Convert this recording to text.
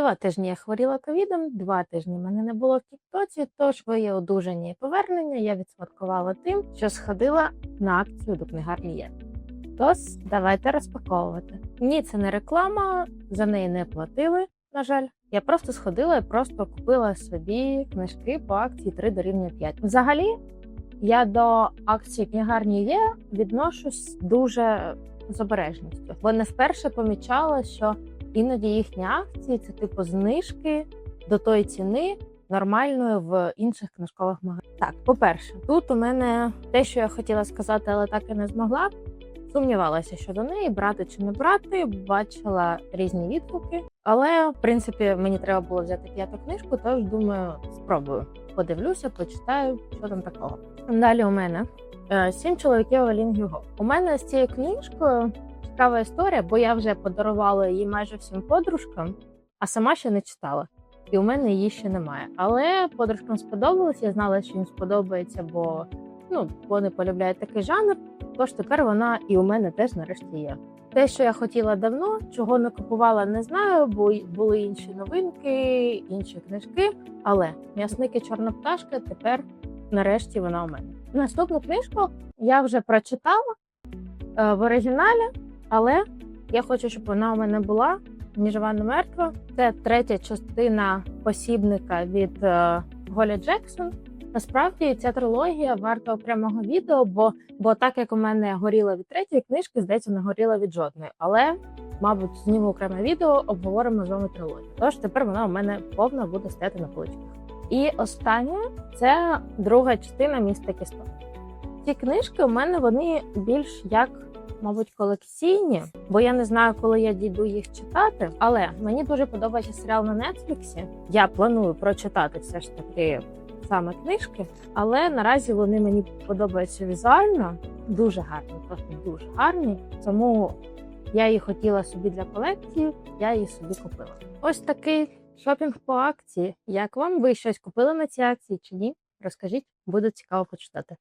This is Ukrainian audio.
Два тижні я хворіла ковідом, два тижні мене не було в Тіктоці, тож своє одужання і повернення я відсвяткувала тим, що сходила на акцію до книгарні є. Тож давайте розпаковувати. Ні, це не реклама, за неї не платили, на жаль. Я просто сходила і просто купила собі книжки по акції 3 дорівнює 5. Взагалі, я до акції книгарні є відношусь дуже з обережністю, бо не вперше помічала, що іноді їхні акції це типу знижки до тої ціни нормальної в інших книжкових магазинах. Так, по-перше, тут у мене те, що я хотіла сказати, але так і не змогла. Сумнівалася щодо неї, брати чи не брати, бачила різні відгуки. Але в принципі мені треба було взяти п'яту книжку, тож думаю, спробую. Подивлюся, почитаю, що там такого. Далі у мене е, сім чоловіків Евелін Гюго. У мене з цією книжкою цікава історія, бо я вже подарувала її майже всім подружкам, а сама ще не читала. І у мене її ще немає. Але подружкам сподобалось, я знала, що їм сподобається, бо ну, вони полюбляють такий жанр. Тож тепер вона і у мене теж нарешті є. Те, що я хотіла давно, чого не купувала, не знаю, бо були інші новинки, інші книжки. Але м'ясники Чорна пташка тепер нарешті вона у мене. Наступну книжку я вже прочитала е, в оригіналі, але я хочу, щоб вона у мене була ні жива, ні мертва. Це третя частина посібника від е, Голі Джексон. Насправді ця трилогія варта окремого відео, бо, бо так як у мене горіла від третьої книжки, здається, не горіла від жодної. Але, мабуть, зніму окреме відео, обговоримо з вами трилогію. Тож тепер вона у мене повна буде стояти на поличках. І останнє це друга частина міста Кісток. Ці книжки у мене вони більш як, мабуть, колекційні, бо я не знаю, коли я дійду їх читати. Але мені дуже подобається серіал на Нетфліксі. Я планую прочитати все ж таки саме книжки, але наразі вони мені подобаються візуально. Дуже гарні, просто дуже гарні. Тому я її хотіла собі для колекції, я її собі купила. Ось такий шопінг по акції. Як вам? Ви щось купили на цій акції чи ні? Розкажіть, буде цікаво почитати.